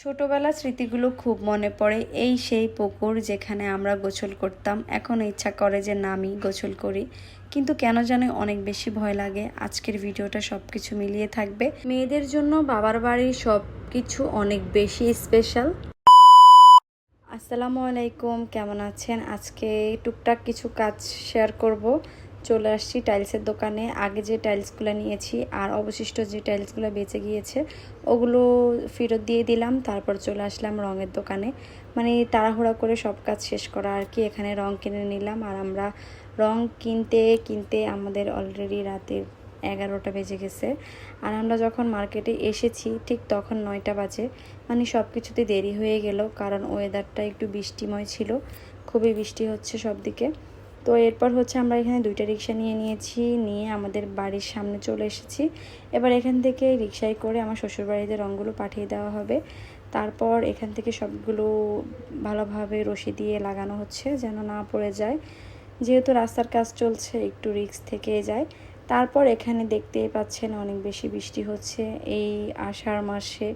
ছোটবেলার স্মৃতিগুলো খুব মনে পড়ে। এই সেই পুকুর যেখানে আমরা গোসল করতাম। এখন ইচ্ছা করে যে নামি গোসল করি। কিন্তু কেন জানে অনেক বেশি ভয় লাগে। আজকের ভিডিওটা সব কিছু মিলিয়ে থাকবে। মেয়েদের জন্য বাবার বাড়ির সব কিছু অনেক বেশি স্পেশাল আসসালামু আলাইকুম, কেমন আছেন? আজকে টুকটাক কিছু কাজ শেয়ার করব। চলে আসছি টাইলসের দোকানে। আগে যে টাইলসগুলো নিয়েছি আর অবশিষ্ট যে টাইলসগুলো বেঁচে গিয়েছে, ওগুলো ফেরত দিয়ে দিলাম, তারপর চলে আসলাম রঙের দোকানে। মানে তাড়াহুড়া করে সব কাজ শেষ করা আর কি, এখানে রং কিনে নিলাম। আর আমরা রং কিনতে কিনতে আমাদের অলরেডি রাতের এগারোটা বেজে গেছে। আর আমরা যখন মার্কেটে এসেছি, ঠিক তখন নয়টা বাজে। মানে সব কিছুতে দেরি হয়ে গেল, কারণ ওয়েদারটা একটু বৃষ্টিময় ছিল। খুবই বৃষ্টি হচ্ছে সব দিকে তো এরপর হচ্ছে আমরা এখানে দুইটা রিক্সা নিয়ে নিয়েছি, নিয়ে আমাদের বাড়ির সামনে চলে এসেছি। এবার এখান থেকে রিক্সায় করে আমার শ্বশুরবাড়িতে রঙগুলো পাঠিয়ে দেওয়া হবে। তারপর এখান থেকে সবগুলো ভালোভাবে রশি দিয়ে লাগানো হচ্ছে যেন না পড়ে যায়। যেহেতু রাস্তার কাজ চলছে, একটু রিক্স থেকে যায়। তারপর এখানে দেখতেই পাচ্ছেন অনেক বেশি বৃষ্টি হচ্ছে। এই আষাঢ় মাসে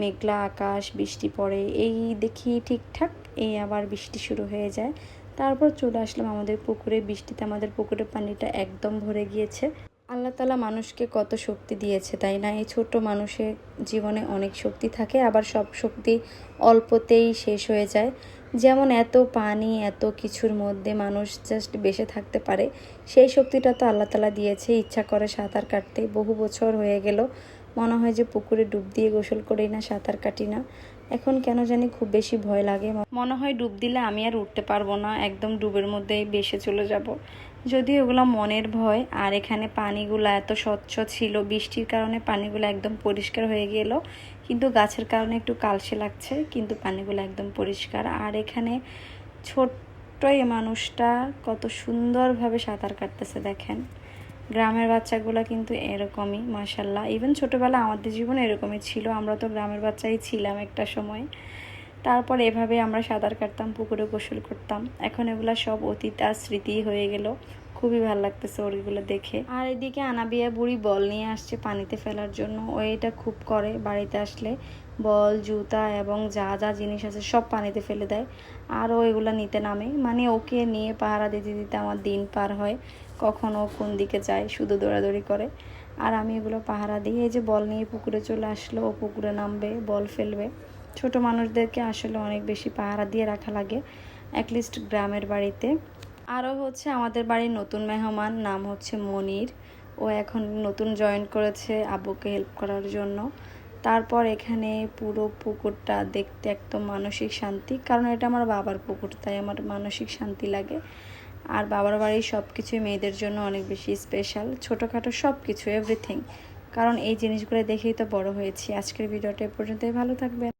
মেঘলা আকাশ, বৃষ্টি পড়ে। এই দেখি ঠিকঠাক এই আবার বৃষ্টি শুরু হয়ে যায়। তারপর চলে আসলাম আমাদের পুকুরে। বৃষ্টিতে আমাদের পুকুরের পানিটা একদম ভরে গিয়েছে। আল্লাহ তালা মানুষকে কত শক্তি দিয়েছে, তাই না? এই ছোট্ট মানুষের জীবনে অনেক শক্তি থাকে, আবার সব শক্তি অল্পতেই শেষ হয়ে যায়। যেমন এত পানি, এত কিছুর মধ্যে মানুষ জাস্ট বেঁচে থাকতে পারে, সেই শক্তিটা তো আল্লাহ তালা দিয়েছে। ইচ্ছা করে সাঁতার কাটতে। বহু বছর হয়ে গেল মনে হয় যে পুকুরে ডুব দিয়ে গোসল করি না, সাঁতার কাটি না। এখন কেন জানি খুব বেশি ভয় লাগে। মনে হয় ডুব দিলে আমি আর উঠতে পারব না, একদম ডুবের মধ্যেই বেসে চলে যাব। যদিও এগুলো মনের ভয়, আর এখানে পানিগুলো এত স্বচ্ছ ছিল, বৃষ্টির কারণে পানিগুলো একদম পরিষ্কার হয়ে গেল। কিন্তু গাছের কারণে একটু কালসে লাগছে, কিন্তু পানিগুলো একদম পরিষ্কার। আর এখানে ছোট্ট এই মানুষটা কত সুন্দরভাবে সাঁতার কাটতেছে, দেখেন। গ্রামের বাচ্চাগুলো কিন্তু এরকমই মাসাল্লাহ ইভেন ছোটোবেলা আমাদের জীবনে এরকমই ছিল, আমরা তো গ্রামের বাচ্চাই ছিলাম একটা সময়। তারপর এভাবে আমরা সাঁতার কাটতাম, পুকুরে গোসল করতাম। এখন এগুলো সব অতীত আর স্মৃতি হয়ে গেল। খুবই ভালো লাগতেছে ওইগুলো দেখে। আর এদিকে আনাবিয়া বুড়ি বল নিয়ে আসছে পানিতে ফেলার জন্য। ও এটা খুব করে বাড়িতে আসলে। বল, জুতা এবং যা যা জিনিস আছে সব পানিতে ফেলে দেয়। আর ও এগুলো নিতে নামে। মানে ওকে নিয়ে পাহারা দিতে দিতে আমার দিন পার হয়। কখন ও কোন দিকে যায়, শুধু দৌড়াদৌড়ি করে। আর আমি এগুলো পাহারা দিই। এই যে বল নিয়ে পুকুরে চলে আসলো, ও পুকুরে নামবে, বল ফেলবে। ছোট মানুষদেরকে আসলে অনেক বেশি পাহারা দিয়ে রাখা লাগে অ্যাটলিস্ট গ্রামের বাড়িতে। আরও হচ্ছে আমাদের বাড়ির নতুন মেহমান, নাম হচ্ছে মনির। ও এখন নতুন জয়েন করেছে আব্বুকে হেল্প করার জন্য। তারপর এখানে পুরো পুকুরটা দেখতে একদম মানসিক শান্তি, কারণ এটা আমার বাবার পুকুর, তাই আমার মানসিক শান্তি লাগে। আর বাবার বাড়ির সব কিছুই মেয়েদের জন্য অনেক বেশি স্পেশাল ছোটোখাটো সব কিছু এভরিথিং কারণ এই জিনিসগুলো দেখেই তো বড় হয়েছি। আজকের ভিডিওটা এ পর্যন্তই, ভালো থাকবেন।